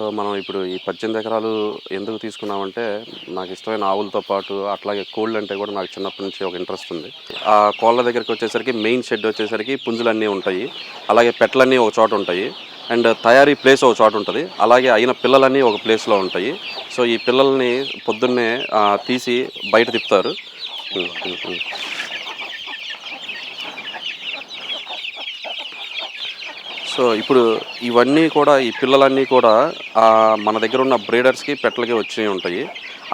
So మనం ఇప్పుడు ఈ పద్దెనిమిది ఎకరాలు ఎందుకు తీసుకున్నామంటే నాకు ఇష్టమైన ఆవులతో పాటు అట్లాగే కోళ్ళు అంటే కూడా నాకు చిన్నప్పటి నుంచి ఒక ఇంట్రెస్ట్ ఉంది. ఆ కోళ్ళ దగ్గరికి వచ్చేసరికి మెయిన్ షెడ్ వచ్చేసరికి పుంజులన్నీ ఉంటాయి. అలాగే పెట్లన్నీ ఒక చోట ఉంటాయి. అండ్ తయారీ ప్లేస్ ఒక చోట ఉంటుంది. అలాగే అయిన పిల్లలన్నీ ఒక ప్లేస్లో ఉంటాయి. సో ఈ పిల్లల్ని పొద్దున్నే తీసి బయట తిప్పుతారు. సో ఇప్పుడు ఇవన్నీ కూడా ఈ పిల్లలన్నీ కూడా మన దగ్గర ఉన్న బ్రీడర్స్కి పెట్టలకి వచ్చి ఉంటాయి.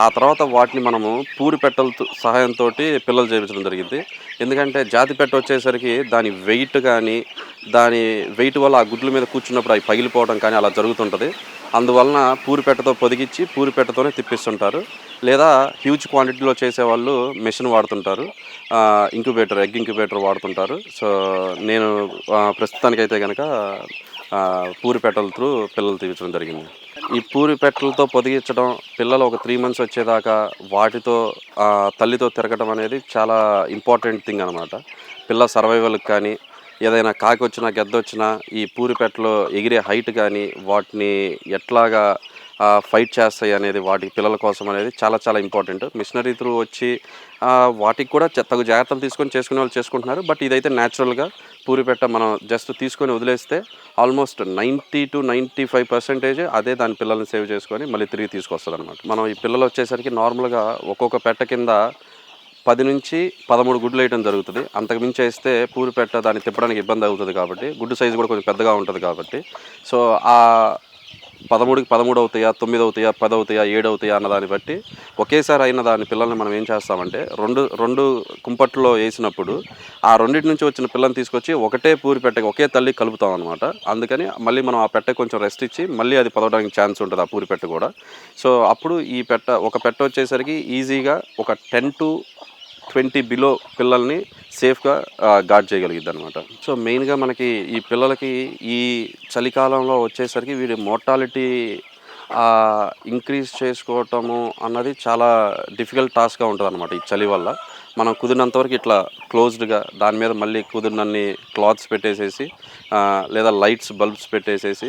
ఆ తర్వాత వాటిని మనము పూరి పెట్టల సహాయంతో పిల్లలు చేయించడం జరిగింది. ఎందుకంటే జాతి పెట్ట వచ్చేసరికి దాని వెయిట్ కానీ దాని వెయిట్ వల్ల ఆ గుడ్ల మీద కూర్చున్నప్పుడు అవి పగిలిపోవడం కానీ అలా జరుగుతుంటుంది. అందువలన పూరి పెట్టతో పొదిగించి పూరి పెట్టతోనే తిప్పిస్తుంటారు. లేదా హ్యూజ్ క్వాంటిటీలో చేసేవాళ్ళు మెషిన్ వాడుతుంటారు. ఇంక్యుబేటర్ ఎగ్ ఇంక్యుబేటర్ వాడుతుంటారు. సో నేను ప్రస్తుతానికైతే కనుక ఆ, పూరి పెట్టల త్రూ పిల్లలు తీయించడం జరిగింది. ఈ పూరి పెట్టలతో పొదిగించడం పిల్లలు ఒక త్రీ మంత్స్ వచ్చేదాకా వాటితో తల్లితో తిరగడం అనేది చాలా ఇంపార్టెంట్ థింగ్ అనమాట పిల్ల సర్వైవల్కి కానీ ఏదైనా కాకి వచ్చినా గెద్ద వచ్చినా ఈ పూరి పెట్టలో ఎగిరే హైట్ కానీ వాటిని ఎట్లాగా ఫైట్ చేస్తాయి అనేది వాటి పిల్లల కోసం అనేది చాలా చాలా ఇంపార్టెంట్ మిషనరీ త్రూ వచ్చి వాటికి కూడా తగు జాగ్రత్తలు తీసుకొని చేసుకునే వాళ్ళు చేసుకుంటున్నారు. బట్ ఇదైతే న్యాచురల్గా పూరిపెట్ట మనం జస్ట్ తీసుకొని వదిలేస్తే almost ninety two ninety five percentage అదే దాని పిల్లల్ని సేవ్ చేసుకొని మళ్ళీ తిరిగి తీసుకొస్తుంది అనమాట మనం ఈ పిల్లలు వచ్చేసరికి నార్మల్గా ఒక్కొక్క పెట్ట కింద పది నుంచి పదమూడు గుడ్లు వేయడం జరుగుతుంది. అంతకు మించి వేస్తే పూరి పెట్ట దాన్ని తిప్పడానికి ఇబ్బంది అవుతుంది కాబట్టి గుడ్డు సైజు కూడా కొంచెం పెద్దగా ఉంటుంది కాబట్టి. సో ఆ పదమూడుకి పదమూడు అవుతాయా తొమ్మిది అవుతాయా పది అవుతాయా ఏడు అవుతాయా అన్న దాన్ని బట్టి ఒకేసారి అయిన దాని పిల్లల్ని మనం ఏం చేస్తామంటే రెండు రెండు కుంపట్లో వేసినప్పుడు ఆ రెండింటి నుంచి వచ్చిన పిల్లని తీసుకొచ్చి ఒకటే పూరి పెట్టకి ఒకే తల్లి కలుపుతాం అనమాట అందుకని మళ్ళీ మనం ఆ పెట్ట కొంచెం రెస్ట్ ఇచ్చి మళ్ళీ అది పదవడానికి ఛాన్స్ ఉంటుంది ఆ పూరి పెట్ట కూడా. సో అప్పుడు ఈ పెట్ట ఒక పెట్ట వచ్చేసరికి ఈజీగా ఒక టెన్ టు ట్వంటీ బిలో పిల్లల్ని సేఫ్గా గార్డ్ చేయగలిగిద్ది అనమాట సో మెయిన్గా మనకి ఈ పిల్లలకి ఈ చలికాలంలో వచ్చేసరికి వీడి మోర్టాలిటీ ఇంక్రీజ్ చేసుకోవటము అన్నది చాలా డిఫికల్ట్ టాస్క్గా ఉంటుంది అనమాట ఈ చలి వల్ల. మనం కుదిరినంతవరకు ఇట్లా క్లోజ్డ్గా దాని మీద మళ్ళీ కుదిరినన్ని క్లాత్స్ పెట్టేసేసి లేదా లైట్స్ బల్బ్స్ పెట్టేసేసి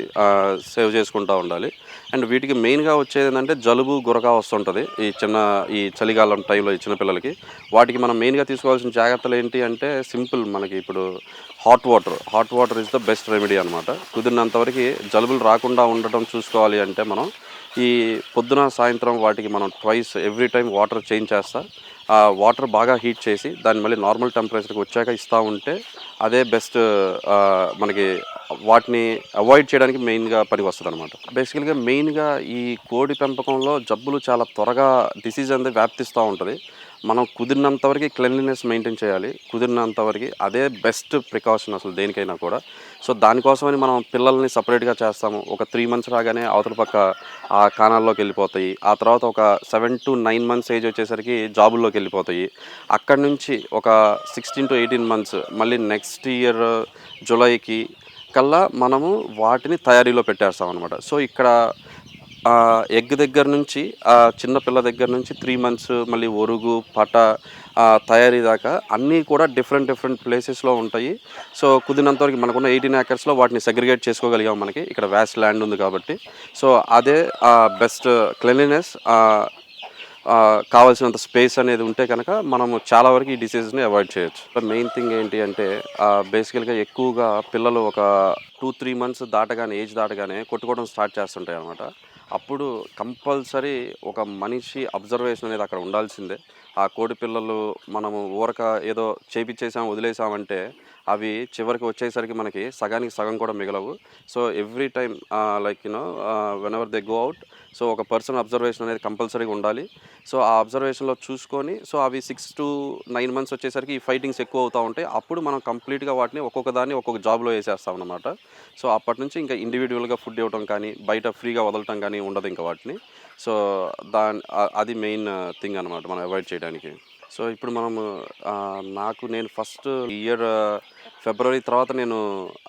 సేవ్ చేసుకుంటూ ఉండాలి. అండ్ వీటికి మెయిన్గా వచ్చేది ఏంటంటే జలుబు గురక వస్తుంటుంది. ఈ చిన్న ఈ చలికాలం టైంలో ఈ చిన్నపిల్లలకి. వాటికి మనం మెయిన్గా తీసుకోవాల్సిన జాగ్రత్తలు ఏంటి అంటే సింపుల్ మనకి ఇప్పుడు hot water. Hot water is the best remedy అనమాట కుదిరినంతవరకు జలుబులు రాకుండా ఉండటం చూసుకోవాలి అంటే మనం ఈ పొద్దున సాయంత్రం వాటికి మనం twice every time water change చేస్తా. ఆ వాటర్ బాగా హీట్ చేసి దాన్ని మళ్ళీ నార్మల్ టెంపరేచర్కి వచ్చాక ఇస్తూ ఉంటే అదే బెస్ట్ మనకి వాటిని అవాయిడ్ చేయడానికి మెయిన్గా పనికి వస్తుంది అనమాట బేసికల్గా మెయిన్గా ఈ కోడి పెంపకంలో జబ్బులు చాలా త్వరగా డిసీజ్ అనేది వ్యాప్తిస్తూ ఉంటుంది. మనం కుదిరినంత వరకు క్లెన్లీనెస్ మెయింటైన్ చేయాలి. కుదిరినంత వరకు అదే బెస్ట్ ప్రికాషన్ అసలు దేనికైనా కూడా. సో దానికోసమని మనం పిల్లల్ని సపరేట్గా చేస్తాము. ఒక త్రీ మంత్స్ రాగానే అవతల పక్క ఆ కానాల్లోకి వెళ్ళిపోతాయి. ఆ తర్వాత ఒక seven to nine months age వచ్చేసరికి జాబుల్లోకి వెళ్ళిపోతాయి. అక్కడి నుంచి ఒక సిక్స్టీన్ టు ఎయిటీన్ మంత్స్ మళ్ళీ నెక్స్ట్ ఇయర్ జూలైకి కల్లా మనము వాటిని తయారీలో పెట్టేస్తాం అనమాట సో ఇక్కడ ఎగ్ దగ్గర నుంచి ఆ చిన్న పిల్ల దగ్గర నుంచి త్రీ మంత్స్ మళ్ళీ ఒరుగు పట తయారీ దాకా అన్నీ కూడా డిఫరెంట్ డిఫరెంట్ ప్లేసెస్లో ఉంటాయి. సో కుదిరినంత వరకు మనకున్న ఎయిటీన్ ఏకర్స్లో వాటిని సెగ్రిగేట్ చేసుకోగలిగాం మనకి. ఇక్కడ వ్యాస్ట్ ల్యాండ్ ఉంది కాబట్టి. సో అదే బెస్ట్ క్లెన్లీనెస్ కావాల్సినంత స్పేస్ అనేది ఉంటే కనుక మనము చాలా వరకు ఈ డిసీజెస్ని అవాయిడ్ చేయొచ్చు. మెయిన్ థింగ్ ఏంటి అంటే బేసికల్గా ఎక్కువగా పిల్లలు ఒక టూ త్రీ మంత్స్ దాటగానే ఏజ్ దాటగానే కొట్టుకోవడం స్టార్ట్ చేస్తుంటాయి అనమాట అప్పుడు కంపల్సరీ ఒక మనిషి అబ్జర్వేషన్ అనేది అక్కడ ఉండాల్సిందే. ఆ కోడి పిల్లలు మనము ఊరక ఏదో చేపించేసాం వదిలేసామంటే అవి చివరికి వచ్చేసరికి మనకి సగానికి సగం కూడా మిగలవు. So every time like you know whenever they go out so ఒక పర్సన్ అబ్జర్వేషన్ అనేది కంపల్సరీగా ఉండాలి. సో ఆ అబ్జర్వేషన్లో చూసుకొని సో అవి సిక్స్ టు నైన్ మంత్స్ వచ్చేసరికి ఈ ఫైటింగ్స్ ఎక్కువ అవుతూ ఉంటాయి. అప్పుడు మనం కంప్లీట్గా వాటిని ఒక్కొక్క దాన్ని ఒక్కొక్క జాబ్లో వేసేస్తాం అనమాట సో అప్పటి నుంచి ఇంకా ఇండివిజువల్గా ఫుడ్ ఇవ్వడం కానీ బయట ఫ్రీగా వదలటం కానీ ఉండదు ఇంకా వాటిని. సో దాని అది మెయిన్ థింగ్ అనమాట మనం అవాయిడ్ చేయడానికి. సో ఇప్పుడు మనము నాకు నేను ఫస్ట్ ఇయర్ ఫిబ్రవరి తర్వాత నేను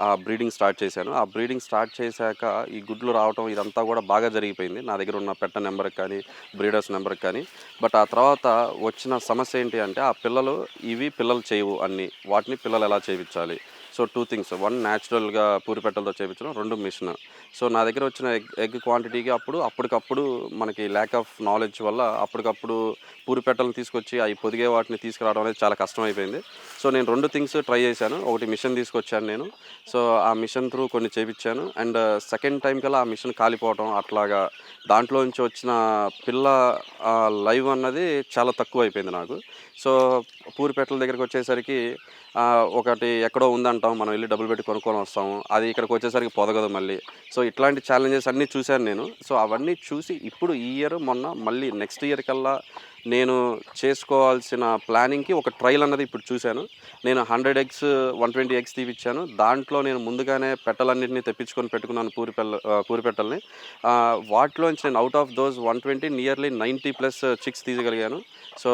ఆ బ్రీడింగ్ స్టార్ట్ చేశాను. ఆ బ్రీడింగ్ స్టార్ట్ చేశాక ఈ గుడ్లు రావటం ఇదంతా కూడా బాగా జరిగిపోయింది. నా దగ్గర ఉన్న పెట్ట నెంబర్కి కానీ బ్రీడర్స్ నెంబర్కి కానీ. బట్ ఆ తర్వాత వచ్చిన సమస్య ఏంటి అంటే ఆ పిల్లలు ఇవి పిల్లలు చేయవు అన్ని. వాటిని పిల్లలు ఎలా చేయించాలి? సో టూ థింగ్స్ వన్ న్యాచురల్గా పూరి పెట్టలతో చేయించడం రెండు మిషన్. సో నా దగ్గర వచ్చిన ఎగ్ ఎగ్ క్వాంటిటీకి అప్పుడు అప్పటికప్పుడు మనకి ల్యాక్ ఆఫ్ నాలెడ్జ్ వల్ల అప్పటికప్పుడు పూరి పెట్టలను తీసుకొచ్చి అవి పొదిగే వాటిని తీసుకురావడం అనేది చాలా కష్టమైపోయింది. సో నేను రెండు థింగ్స్ ట్రై చేశాను. ఒకటి మిషన్ తీసుకొచ్చాను నేను. సో ఆ మిషన్ త్రూ కొన్ని చేయించాను అండ్ సెకండ్ టైం కల్లా ఆ మిషన్ కాలిపోవడం అట్లాగా దాంట్లో నుంచి వచ్చిన పిల్ల లైవ్ అన్నది చాలా తక్కువ అయిపోయింది నాకు. సో పూరిపెట్టల దగ్గరికి వచ్చేసరికి ఒకటి ఎక్కడో ఉందంటాం మనం వెళ్ళి డబ్బులు పెట్టి కొనుక్కొని వస్తాము. అది ఇక్కడికి వచ్చేసరికి పొదగదు మళ్ళీ. సో ఇట్లాంటి ఛాలెంజెస్ అన్నీ చూశాను నేను. సో అవన్నీ చూసి ఇప్పుడు ఈ ఇయర్ మొన్న మళ్ళీ నెక్స్ట్ ఇయర్ కల్లా నేను చేసుకోవాల్సిన ప్లానింగ్కి ఒక ట్రయల్ అన్నది ఇప్పుడు చూశాను. నేను hundred eggs one twenty eggs తీపిచ్చాను. దాంట్లో నేను ముందుగానే పెట్టలన్నింటినీ తెప్పించుకొని పెట్టుకున్నాను పూరి పెళ్ళ పూరి పెట్టల్ని. వాటిలోంచి నేను out of those one twenty nearly ninety plus chicks తీయగలిగాను. So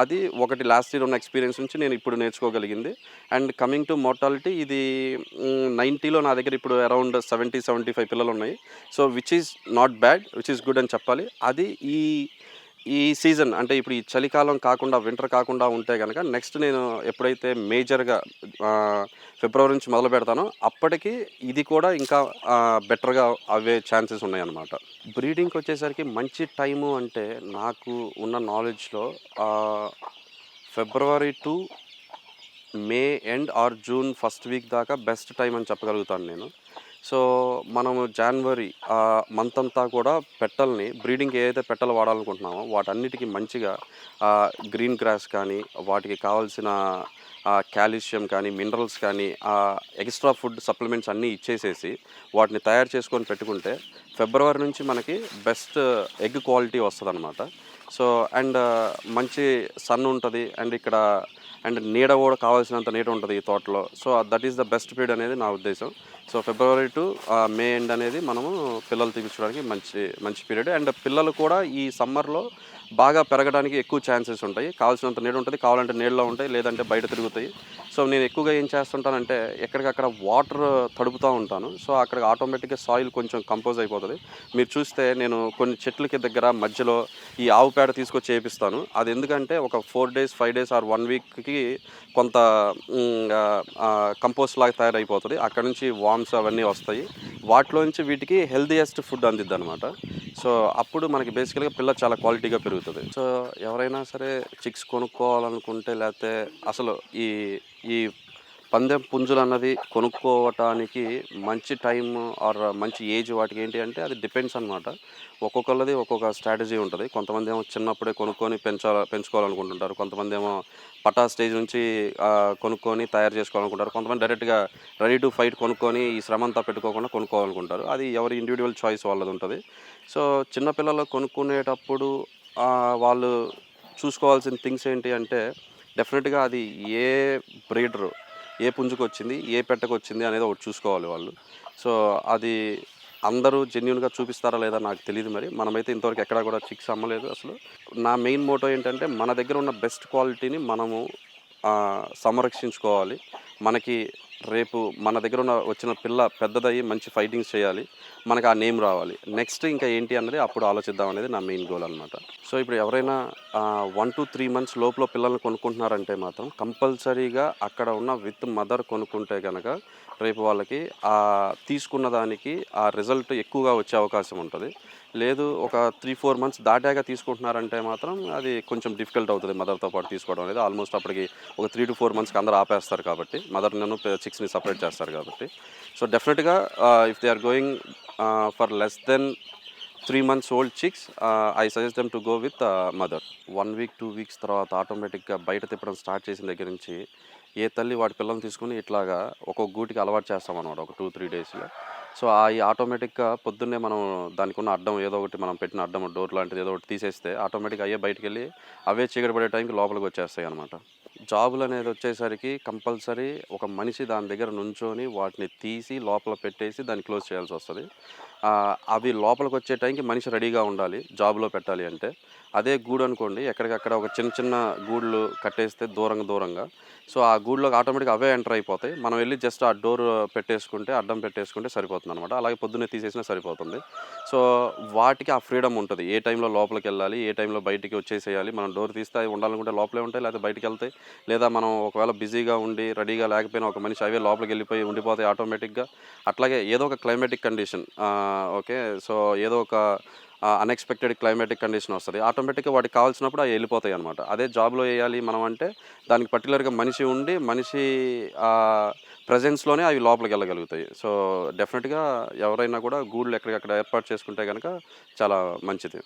అది ఒకటి లాస్ట్ ఇయర్ ఉన్న ఎక్స్పీరియన్స్ నుంచి నేను ఇప్పుడు నేర్చుకోగలిగింది. అండ్ కమింగ్ టు మోర్టాలిటీ ఇది నైంటీలో నా దగ్గర ఇప్పుడు అరౌండ్ సెవెంటీ సెవెంటీ ఫైవ్ పిల్లలు ఉన్నాయి so which is not bad which is good అని చెప్పాలి. అది ఈ ఈ సీజన్ అంటే ఇప్పుడు ఈ చలికాలం కాకుండా వింటర్ కాకుండా ఉంటే కనుక నెక్స్ట్ నేను ఎప్పుడైతే మేజర్గా ఫిబ్రవరి నుంచి మొదలు పెడతానో అప్పటికి ఇది కూడా ఇంకా బెటర్గా అవే ఛాన్సెస్ ఉన్నాయన్నమాట. బ్రీడింగ్కి వచ్చేసరికి మంచి టైము అంటే నాకు ఉన్న నాలెడ్జ్లో February to May end or June first week దాకా బెస్ట్ టైం అని చెప్పగలుగుతాను నేను. సో మనము జనవరి మంత్ అంతా కూడా పెట్టల్ని బ్రీడింగ్కి ఏదైతే పెట్టలు వాడాలనుకుంటున్నామో వాటన్నిటికీ మంచిగా గ్రీన్ గ్రాస్ కానీ వాటికి కావాల్సిన కాల్షియం కానీ మినరల్స్ కానీ ఎక్స్ట్రా ఫుడ్ సప్లిమెంట్స్ అన్నీ ఇచ్చేసేసి వాటిని తయారు చేసుకొని పెట్టుకుంటే ఫిబ్రవరి నుంచి మనకి బెస్ట్ ఎగ్ క్వాలిటీ వస్తుంది సో అండ్ మంచి సన్ ఉంటుంది. అండ్ ఇక్కడ అండ్ నీడ కూడా కావాల్సినంత నీడ ఉంటుంది ఈ తోటలో. So that is the best period అనేది నా ఉద్దేశం. So February to May end అనేది మనము పిల్లలు తీపించడానికి మంచి మంచి పీరియడ్ అండ్ పిల్లలు కూడా ఈ సమ్మర్లో బాగా పెరగడానికి ఎక్కువ ఛాన్సెస్ ఉంటాయి. కావాల్సినంత నీడ ఉంటుంది. కావాలంటే నీళ్ళలో ఉంటాయి. లేదంటే బయట తిరుగుతాయి. సో నేను ఎక్కువగా ఏం చేస్తుంటానంటే ఎక్కడికక్కడ వాటర్ తడుపుతూ ఉంటాను. సో అక్కడ ఆటోమేటిక్గా సాయిల్ కొంచెం కంపోజ్ అయిపోతుంది. మీరు చూస్తే నేను కొన్ని చెట్లకి దగ్గర మధ్యలో ఈ ఆవు పేడ తీసుకొచ్చి చేపిస్తాను అది ఎందుకంటే ఒక four days five days or one వీక్కి కొంత కంపోస్ట్ లాగా తయారైపోతుంది. అక్కడ నుంచి వామ్స్ అవన్నీ వస్తాయి. వాటిలోంచి వీటికి హెల్దీయెస్ట్ ఫుడ్ అందిద్ది అనమాట సో అప్పుడు మనకి బేసికల్గా పిల్ల చాలా క్వాలిటీగా పెరుగుతుంది. సో ఎవరైనా సరే చిక్స్ కొనుక్కోవాలనుకుంటే లేకపోతే అసలు ఈ ఈ పందెం పుంజులు అన్నది కొనుక్కోవటానికి మంచి టైం ఆర్ మంచి ఏజ్ వాటికి ఏంటి అంటే అది డిపెండ్స్ అనమాట ఒక్కొక్కళ్ళది ఒక్కొక్క స్ట్రాటజీ ఉంటుంది. కొంతమంది ఏమో చిన్నప్పుడే కొనుక్కొని పెంచాల పెంచుకోవాలనుకుంటుంటారు. కొంతమంది ఏమో పటా స్టేజ్ నుంచి కొనుక్కొని తయారు చేసుకోవాలనుకుంటారు. కొంతమంది డైరెక్ట్గా రెడీ టు ఫైట్ కొనుక్కొని ఈ శ్రమ అంతా పెట్టుకోకుండా కొనుక్కోవాలనుకుంటారు. అది ఎవరి ఇండివిజువల్ చాయిస్ వాళ్ళది ఉంటుంది. సో చిన్నపిల్లలు కొనుక్కునేటప్పుడు వాళ్ళు చూసుకోవాల్సిన థింగ్స్ ఏంటి అంటే డెఫినెట్గా అది ఏ బ్రీడరు ఏ పుంజుకు వచ్చింది ఏ పెట్టకు వచ్చింది అనేది ఒకటి చూసుకోవాలి వాళ్ళు. సో అది అందరూ జెన్యున్గా చూపిస్తారా లేదా నాకు తెలియదు మరి. మనమైతే ఇంతవరకు ఎక్కడా కూడా చిక్స్ అమ్మలేదు అసలు. నా మెయిన్ మోటో ఏంటంటే మన దగ్గర ఉన్న బెస్ట్ క్వాలిటీని మనము సంరక్షించుకోవాలి. మనకి రేపు మన దగ్గర ఉన్న వచ్చిన పిల్ల పెద్దదయ్యి మంచి ఫైటింగ్స్ చేయాలి. మనకు ఆ నేమ్ రావాలి. నెక్స్ట్ ఇంకా ఏంటి అన్నది అప్పుడు ఆలోచిద్దాం అనేది నా మెయిన్ గోల్ అనమాట సో ఇప్పుడు ఎవరైనా వన్ టు త్రీ మంత్స్ లోపల పిల్లల్ని కొనుక్కుంటున్నారంటే మాత్రం కంపల్సరీగా అక్కడ ఉన్న విత్ మదర్ కొనుక్కుంటే కనుక రేపు వాళ్ళకి ఆ తీసుకున్న దానికి ఆ రిజల్ట్ ఎక్కువగా వచ్చే అవకాశం ఉంటుంది. లేదు ఒక త్రీ ఫోర్ మంత్స్ దాటాక తీసుకుంటున్నారంటే మాత్రం అది కొంచెం డిఫికల్ట్ అవుతుంది మదర్తో పాటు తీసుకోవడం అనేది. ఆల్మోస్ట్ అప్పటికి ఒక త్రీ టు ఫోర్ మంత్స్కి అందరూ ఆపేస్తారు కాబట్టి. మదర్ నన్ను సిక్స్ని సపరేట్ చేస్తారు కాబట్టి. సో డెఫినెట్గా if they are going for less then three months old chicks I suggest them to go with mother one week two weeks తర్వాత ఆటోమేటిక్గా బయట తిప్పడం స్టార్ట్ చేసిన దగ్గర నుంచి ఏ తల్లి వాడి పిల్లల్ని తీసుకుని ఇట్లాగా ఒక్కొక్క గూటికి అలవాటు చేస్తాం అనమాట ఒక టూ త్రీ డేస్లో సో ఆ ఆటోమేటిక్గా పొద్దున్నే మనం దానికి ఉన్న అడ్డం ఏదో ఒకటి మనం పెట్టిన అడ్డం డోర్ లాంటిది ఏదో ఒకటి తీసేస్తే ఆటోమేటిక్గా అయ్యే బయటకు వెళ్ళి అవే చీకటి పడే టైంకి లోపలికి వచ్చేస్తాయి అనమాట జాబులు అనేది వచ్చేసరికి కంపల్సరీ ఒక మనిషి దాని దగ్గర నుంచొని వాటిని తీసి లోపల పెట్టేసి దాన్ని క్లోజ్ చేయాల్సి వస్తుంది. అవి లోపలికి వచ్చే టైంకి మనిషి రెడీగా ఉండాలి జాబ్లో పెట్టాలి అంటే. అదే గూడు అనుకోండి ఎక్కడికక్కడ ఒక చిన్న చిన్న గూళ్ళు కట్టేస్తే దూరంగా దూరంగా. సో ఆ గూడులోకి ఆటోమేటిక్గా అవే ఎంటర్ అయిపోతాయి. మనం వెళ్ళి జస్ట్ ఆ డోర్ పెట్టేసుకుంటే అడ్డం పెట్టేసుకుంటే సరిపోతుంది అనమాట అలాగే పొద్దున్నే తీసేసినా సరిపోతుంది. సో వాటికి ఆ ఫ్రీడమ్ ఉంటుంది. ఏ టైంలో లోపలికి వెళ్ళాలి ఏ టైంలో బయటికి వచ్చేసేయాలి. మనం డోర్ తీస్తే అవి ఉండాలనుకుంటే లోపలే ఉంటాయి లేకపోతే బయటికి వెళ్తాయి లేదా మనం ఒకవేళ బిజీగా ఉండి రెడీగా లేకపోయినా ఒక మనిషి అవే లోపలికి వెళ్ళిపోయి ఉండిపోతాయి ఆటోమేటిక్గా. అట్లాగే ఏదో ఒక క్లైమేటిక్ కండిషన్ ఓకే. సో ఏదో ఒక అన్ఎక్స్పెక్టెడ్ క్లైమేటిక్ కండిషన్ వస్తుంది. ఆటోమేటిక్గా వాటికి కావాల్సినప్పుడు అవి వెళ్ళిపోతాయి అనమాట అదే జాబ్లో వేయాలి మనం అంటే దానికి పర్టికులర్గా మనిషి ఉండి మనిషి ప్రజెన్స్లోనే అవి లోపలికి వెళ్ళగలుగుతాయి. సో డెఫినెట్గా ఎవరైనా కూడా గూళ్ళు ఎక్కడికక్కడ ఏర్పాటు చేసుకుంటే కనుక చాలా మంచిది.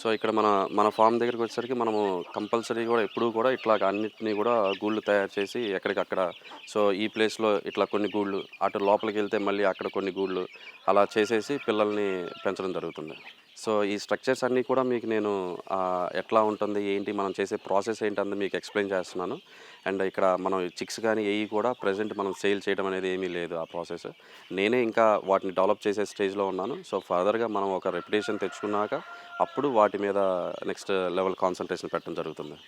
సో ఇక్కడ మన మన ఫామ్ దగ్గరికి వచ్చేసరికి మనము కంపల్సరీ కూడా ఎప్పుడూ కూడా ఇట్లా అన్నిటినీ కూడా గూళ్ళు తయారు చేసి ఎక్కడికక్కడ సో ఈ ప్లేస్లో ఇట్లా కొన్ని గూళ్ళు అటు లోపలికి వెళ్తే మళ్ళీ అక్కడ కొన్ని గూళ్ళు అలా చేసేసి పిల్లల్ని పెంచడం జరుగుతుంది. సో ఈ స్ట్రక్చర్స్ అన్నీ కూడా మీకు నేను ఎట్లా ఉంటుంది ఏంటి మనం చేసే ప్రాసెస్ ఏంటి మీకు ఎక్స్ప్లెయిన్ చేస్తున్నాను. అండ్ ఇక్కడ మనం చిక్స్ కానీ ఏవి కూడా ప్రజెంట్ మనం సేల్ చేయడం అనేది ఏమీ లేదు ఆ ప్రాసెస్. నేనే ఇంకా వాటిని డెవలప్ చేసే స్టేజ్లో ఉన్నాను. సో ఫర్దర్గా మనం ఒక రెప్యుటేషన్ తెచ్చుకున్నాక అప్పుడు వాటి మీద నెక్స్ట్ లెవెల్ కాన్సన్ట్రేషన్ పెట్టడం జరుగుతుంది.